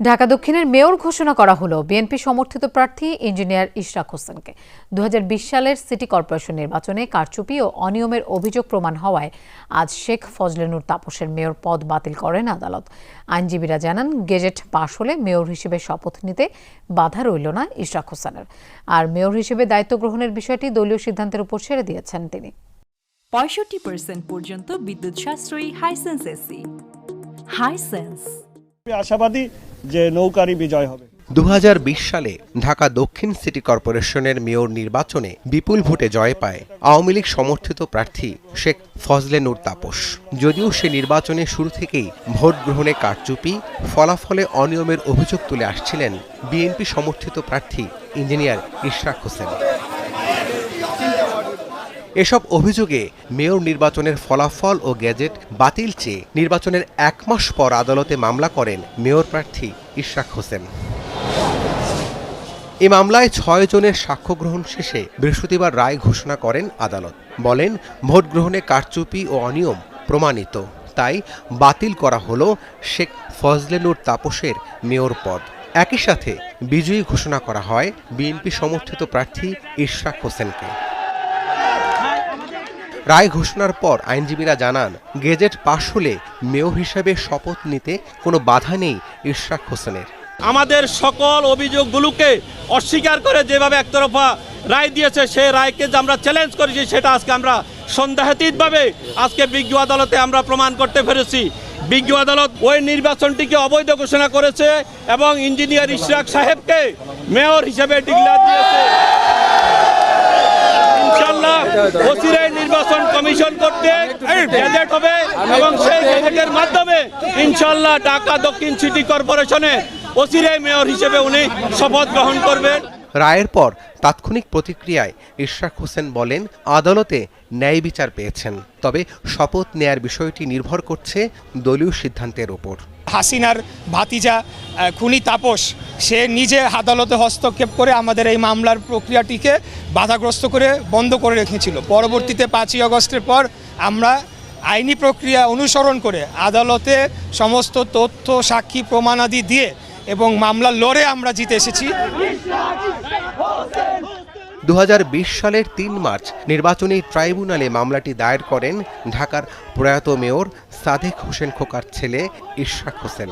ঢাকা দক্ষিণের মেয়র ঘোষণা করা হলো বিএনপি সমর্থিত প্রার্থী ইঞ্জিনিয়ার ইশরাক হোসেনকে। দু হাজার বিশ সালের সিটি কর্পোরেশন নির্বাচনে কারচুপি ও অনিয়মের অভিযোগ প্রমাণ হওয়ায় আজ শেখ ফজলেনুর তাপসের মেয়র পদ বাতিল করেন আদালত। আইনজীবীরা জানান গেজেট পাশ হলে মেয়র হিসেবে শপথ নিতে বাধা রইল না ইশরাক হোসেনের। আর মেয়র হিসেবে দায়িত্ব গ্রহণের বিষয়টি দলীয় সিদ্ধান্তের উপর ছেড়ে দিয়েছেন তিনি। পঁয়ষট্টি পার্সেন্ট পর্যন্ত বিদ্যুৎ সাশ্রয়ী হাইসেন্স এসি হাইসেন্স আশাবাদী যে নৌকারই বিজয় হবে। দু হাজার বিশ সালে ঢাকা দক্ষিণ সিটি কর্পোরেশনের মেয়র নির্বাচনে বিপুল ভোটে জয় পায় আওয়ামী লীগ সমর্থিত প্রার্থী শেখ ফজলে নূর তাপস। যদিও সে নির্বাচনে শুরু থেকেই ভোট গ্রহণে কারচুপি, ফলাফলে অনিয়মের অভিযোগ তুলে আসছিলেন বিএনপি সমর্থিত প্রার্থী ইঞ্জিনিয়ার ইশরাক হোসেন। এসব অভিযোগে মেয়র নির্বাচনের ফলাফল ও গ্যাজেট বাতিল চেয়ে নির্বাচনের এক মাস পর আদালতে মামলা করেন মেয়র প্রার্থী ইশরাক হোসেন। এ মামলায় ছয় জনের সাক্ষ্য গ্রহণ শেষে বৃহস্পতিবার রায় ঘোষণা করেন আদালত। বলেন, ভোট গ্রহণে কারচুপি ও অনিয়ম প্রমাণিত। তাই বাতিল করা হলো শেখ ফজলেনুর তাপসের মেয়র পদ। একই সাথে বিজয়ী ঘোষণা করা হয় বিএনপি সমর্থিত প্রার্থী ইশরাক হোসেনকে। রায় ঘোষণার পর আইনজীবীরা জানান, গেজেট পাশ হলে মেয়র হিসেবে শপথ নিতে কোনো বাধা নেই ইশরাক হোসেনের। আমাদের সকল অভিযোগগুলোকে অস্বীকার করে যেভাবে একতরফা রায় দিয়েছে সেই রায়কে যে আমরা চ্যালেঞ্জ করেছি, সেটা আজকে আমরা সন্দেহাতীতভাবে আজকে বিজ্ঞ আদালতে আমরা প্রমাণ করতে পেরেছি। বিজ্ঞ আদালত ওই নির্বাচনটিকে অবৈধ ঘোষণা করেছে এবং ইঞ্জিনিয়ার ইশরাক সাহেবকে মেয়র হিসেবে ডিক্লেয়ার দিয়েছে। ইনশাল্লাহ কমিশন করতে গেজেট হবে এবং সেই গেজেটের মাধ্যমে ইনশাল্লাহ ঢাকা দক্ষিণ সিটি কর্পোরেশনে অচিরে মেয়র হিসেবে উনি শপথ গ্রহণ করবেন। রায়ের পর তাৎক্ষণিক প্রতিক্রিয়ায় ইশরাক হোসেন বলেন, আদালতে ন্যায় বিচার পেয়েছেন, তবে শপথ নেয়ার বিষয়টি নির্ভর করছে দলীয় সিদ্ধান্তের ওপর। হাসিনার ভাতিজা খুনি তাপস, সে নিজে আদালতে হস্তক্ষেপ করে আমাদের এই মামলার প্রক্রিয়াটিকে বাধাগ্রস্ত করে বন্ধ করে রেখেছিল। পরবর্তীতে পাঁচই অগস্টের পর আমরা আইনি প্রক্রিয়া অনুসরণ করে আদালতে সমস্ত তথ্য, সাক্ষী, প্রমাণাদি দিয়ে এবং মামলা লড়ে আমরা জিতে এসেছি। দু হাজার বিশ সালের তিন মার্চ নির্বাচনী ট্রাইব্যুনালে মামলাটি দায়ের করেন ঢাকার প্রয়াত মেয়র সাদেক হোসেন খোকার ছেলে ইশরাক হোসেন।